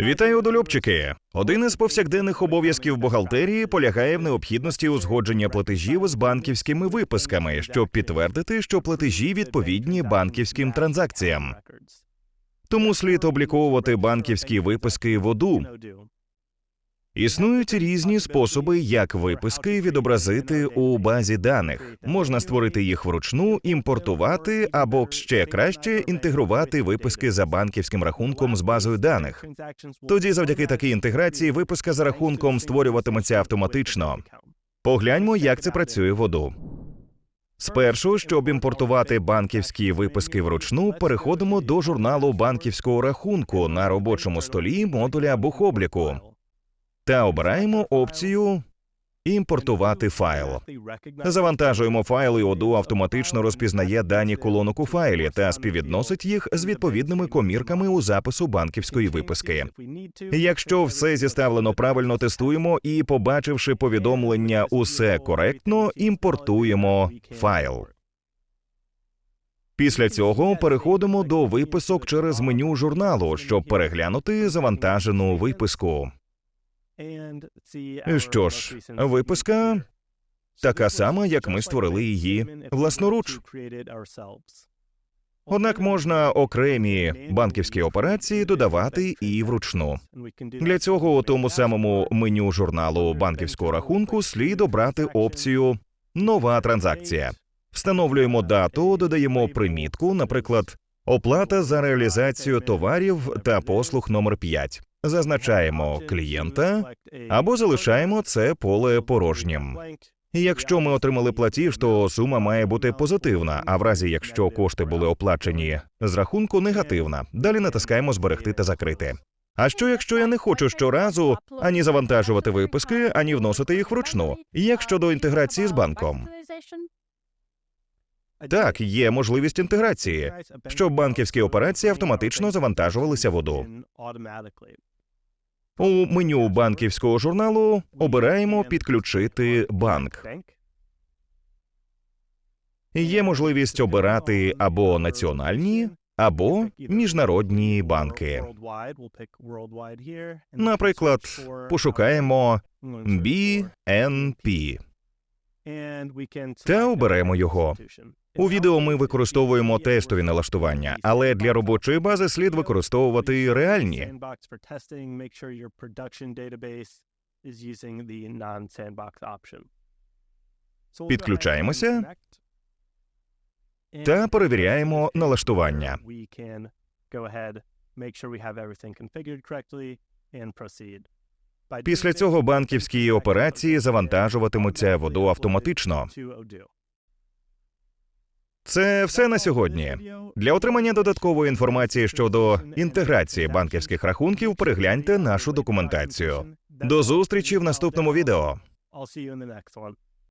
Вітаю, одолюбчики! Один із повсякденних обов'язків бухгалтерії полягає в необхідності узгодження платежів з банківськими виписками, щоб підтвердити, що платежі відповідні банківським транзакціям. Тому слід обліковувати банківські виписки в ОДУ. Існують різні способи, як виписки відобразити у базі даних. Можна створити їх вручну, імпортувати або ще краще інтегрувати виписки за банківським рахунком з базою даних. Тоді, завдяки такій інтеграції, виписка за рахунком створюватиметься автоматично. Погляньмо, як це працює в ОДУ. Спершу, щоб імпортувати банківські виписки вручну, переходимо до журналу банківського рахунку на робочому столі модуля бухобліку та обираємо опцію Імпортувати файл. Завантажуємо файл, і ОДУ автоматично розпізнає дані колонок у файлі та співвідносить їх з відповідними комірками у запису банківської виписки. Якщо все зіставлено правильно, тестуємо і, побачивши повідомлення усе коректно, імпортуємо файл. Після цього переходимо до виписок через меню журналу, щоб переглянути завантажену виписку. Що ж, виписка така сама, як ми створили її власноруч. Однак можна окремі банківські операції додавати і вручну. Для цього у тому самому меню журналу банківського рахунку слід обрати опцію Нова транзакція. Встановлюємо дату, додаємо примітку, наприклад, оплата за реалізацію товарів та послуг номер 5 Зазначаємо клієнта або залишаємо це поле порожнім. Якщо ми отримали платіж, то сума має бути позитивна. А в разі якщо кошти були оплачені з рахунку, негативна. Далі натискаємо зберегти та закрити. А що якщо я не хочу щоразу ані завантажувати виписки, ані вносити їх вручну? Як щодо інтеграції з банком? Так, є можливість інтеграції, щоб банківські операції автоматично завантажувалися в ОДУ. У меню банківського журналу обираємо підключити банк. Є можливість обирати або національні, або міжнародні банки. Наприклад, пошукаємо BNP та оберемо його. У відео ми використовуємо тестові налаштування, але для робочої бази слід використовувати реальні. Підключаємося та перевіряємо налаштування. Після цього банківські операції завантажуватимуться в ОДО автоматично. Це все на сьогодні. Для отримання додаткової інформації щодо інтеграції банківських рахунків перегляньте нашу документацію. До зустрічі в наступному відео.